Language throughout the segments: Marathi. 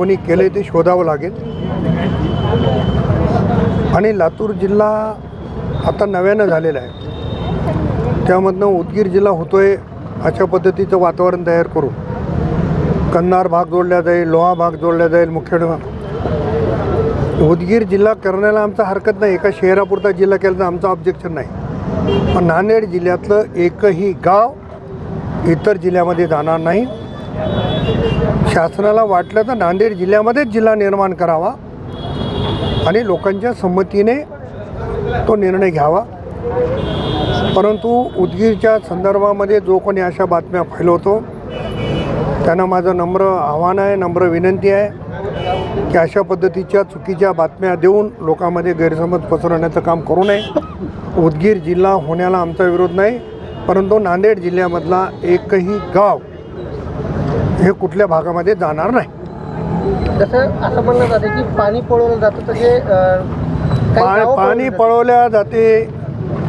कोणी केले ते शोधावं लागेल. आणि लातूर जिल्हा आता नव्यानं झालेला आहे. त्यामधनं उदगीर जिल्हा होतोय अशा पद्धतीचं वातावरण तयार करू कन्नार भाग जोडला जाईल लोहा भाग जोडला जाईल मुखेड उदगीर जिल्हा करण्याला आमचा हरकत नाही. एका शहरापुरता जिल्हा केला तर आमचं ऑब्जेक्शन नाही. पण नांदेड जिल्ह्यातलं एकही गाव इतर जिल्ह्यामध्ये जाणार नाही. शासनाला वाटलं तर नांदेड जिल्ह्यामध्येच जिल्हा निर्माण करावा आणि लोकांच्या संमतीने तो निर्णय घ्यावा. परंतु उदगीरच्या संदर्भामध्ये जो कोणी अशा बातम्या फैलवतो त्यांना माझं नम्र आव्हान आहे नम्र विनंती आहे की अशा पद्धतीच्या चुकीच्या बातम्या देऊन लोकांमध्ये गैरसमज पसरवण्याचं काम करू नये. उदगीर जिल्हा होण्याला आमचा विरोध नाही परंतु नांदेड जिल्ह्यामधला एकही गाव हे कुठल्या भागामध्ये जाणार नाही. जसं असं म्हणलं जातं की पाणी पळवलं जातं तर जे अं, काही पा गावं पाणी पळवली पळवल्या जाते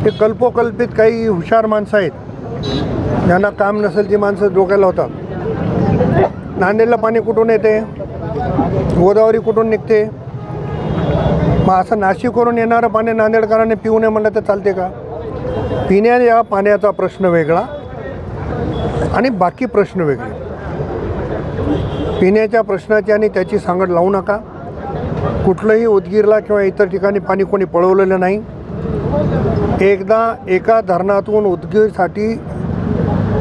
हे कल्पोकल्पित काही हुशार माणसं आहेत. ज्यांना काम नसेल ती माणसं डोक्याला होतात नांदेडला पाणी कुठून येते? गोदावरी कुठून निघते? मग असं नाशिकवरून येणारं पाणी नांदेडकरांनी पिऊ नये म्हणलं तर चालते का? पिण्या या पाण्याचा प्रश्न वेगळा आणि बाकी प्रश्न वेगळे. पिण्याच्या प्रश्नाची आणि त्याची सांगड लावू नका. कुठलंही उदगीरला किंवा इतर ठिकाणी पाणी कोणी पळवलेलं नाही. एकदा एका धरणातून उदगीरसाठी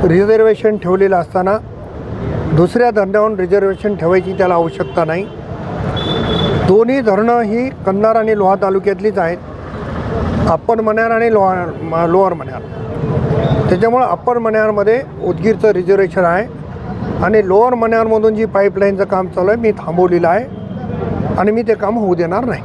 रिझर्वेशन ठेवलेलं असताना दुसऱ्या धरणाहून रिझर्वेशन ठेवायची त्याला आवश्यकता नाही. दोन्ही धरणं ही कन्नार आणि लोहा तालुक्यातलीच आहेत. अप्पर मण्यार आणि लोहा म- लोअर मण्यार त्याच्यामुळं अप्पर मन्यारमध्ये उदगीरचं रिझर्वेशन आहे. आणि लोअर मण्यारमधून जी पाईपलाईनचं काम चालू आहे मी थांबवलेलं आहे. आणि मी ते काम होऊ देणार नाही.